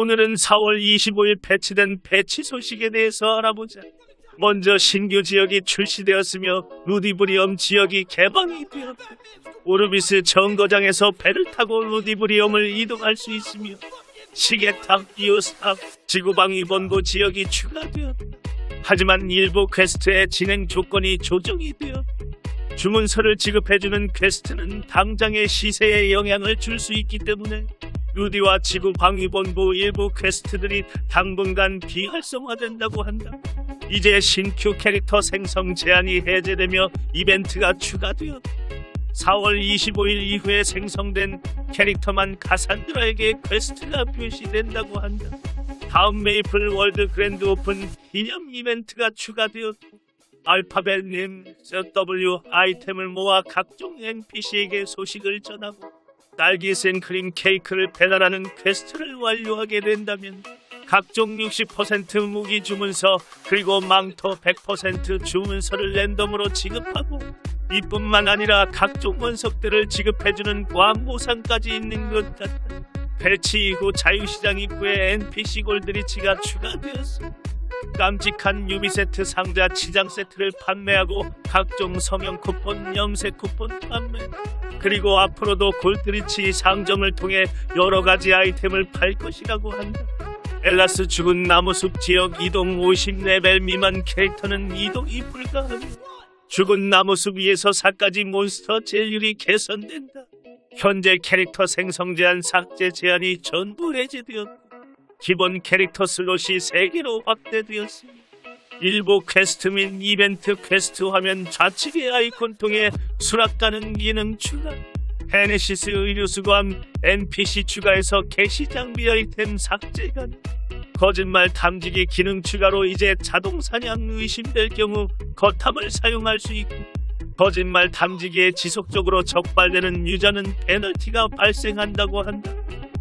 오늘은 4월 25일 배치된 배치 소식에 대해서 알아보자. 먼저 신규 지역이 출시되었으며 루디브리엄 지역이 개방이 되었다. 오르비스 정거장에서 배를 타고 루디브리엄을 이동할 수 있으며 시계탑, 이오스탑, 지구방위 본부 지역이 추가되었다. 하지만 일부 퀘스트의 진행 조건이 조정이 되었다. 주문서를 지급해주는 퀘스트는 당장의 시세에 영향을 줄 수 있기 때문에 루디와 지구 방위본부 일부 퀘스트들이 당분간 비활성화된다고 한다. 이제 신규 캐릭터 생성 제한이 해제되며 이벤트가 추가되었다. 4월 25일 이후에 생성된 캐릭터만 카산드라에게 퀘스트가 표시된다고 한다. 다음 메이플 월드 그랜드 오픈 기념 이벤트가 추가되었고 알파벳 님, W 아이템을 모아 각종 NPC에게 소식을 전하고 딸기 생크림 케이크를 배달하는 퀘스트를 완료하게 된다면 각종 60% 무기 주문서 그리고 망토 100% 주문서를 랜덤으로 지급하고 이뿐만 아니라 각종 원석들을 지급해주는 광보상까지 있는 것 같다. 배치 이후 자유시장 입구에 NPC 골드리치가 추가되었어. 깜찍한 유비 세트 상자 치장 세트를 판매하고 각종 성형 쿠폰, 염색 쿠폰 판매. 그리고 앞으로도 골드리치 상점을 통해 여러 가지 아이템을 팔 것이라고 한다. 엘라스 죽은 나무숲 지역 이동 50레벨 미만 캐릭터는 이동이 불가하며 죽은 나무숲 위에서 4까지 몬스터 제율이 개선된다. 현재 캐릭터 생성 제한 삭제 제한이 전부 해제되었고 기본 캐릭터 슬롯이 3개로 확대되었습니다. 일부 퀘스트 및 이벤트 퀘스트 화면 좌측의 아이콘 통해 수락 가능 기능 추가 헤네시스 의료수거함 NPC 추가해서 게시 장비 아이템 삭제 가능 거짓말 탐지기 기능 추가로 이제 자동 사냥 의심될 경우 거탑을 사용할 수 있고 거짓말 탐지기에 지속적으로 적발되는 유저는 페널티가 발생한다고 한다.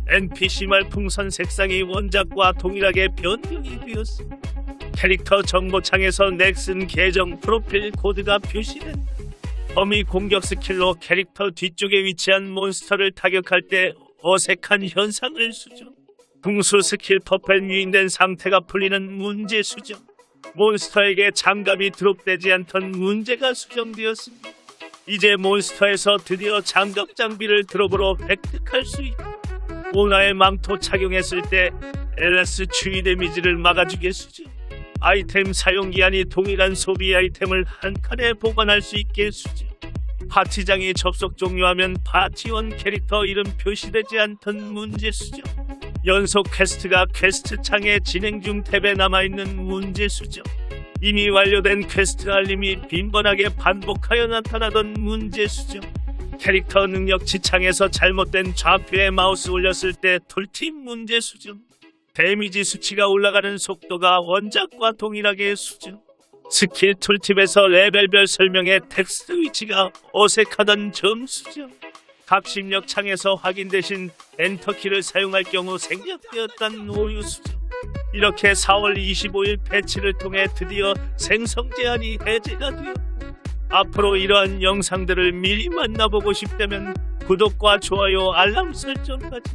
NPC 말풍선 색상이 원작과 동일하게 변경이 되었어. 캐릭터 정보창에서 넥슨 계정 프로필 코드가 표시된다. 범위 공격 스킬로 캐릭터 뒤쪽에 위치한 몬스터를 타격할 때 어색한 현상을 수정. 궁수 스킬 퍼펫 유인된 상태가 풀리는 문제 수정. 몬스터에게 장갑이 드롭되지 않던 문제가 수정되었습니다. 이제 몬스터에서 드디어 장갑 장비를 드롭으로 획득할 수 있다. 모나의 망토 착용했을 때 LS 추위 데미지를 막아주겠수죠. 아이템 사용 기한이 동일한 소비 아이템을 한 칸에 보관할 수 있게 수죠. 파티장이 접속 종료하면 파티원 캐릭터 이름 표시되지 않던 문제 수죠. 연속 퀘스트가 퀘스트 창에 진행 중 탭에 남아있는 문제 수죠. 이미 완료된 퀘스트 알림이 빈번하게 반복하여 나타나던 문제 수죠. 캐릭터 능력 지창에서 잘못된 좌표에 마우스 올렸을 때 툴팁 문제 수정. 데미지 수치가 올라가는 속도가 원작과 동일하게 수정. 스킬 툴팁에서 레벨별 설명의 텍스트 위치가 어색하던 점 수정. 각심력 창에서 확인 대신 엔터키를 사용할 경우 생략되었던 오류 수정. 이렇게 4월 25일 패치를 통해 드디어 생성 제한이 해제가 되었고 앞으로 이러한 영상들을 미리 만나보고 싶다면 구독과 좋아요 알람 설정까지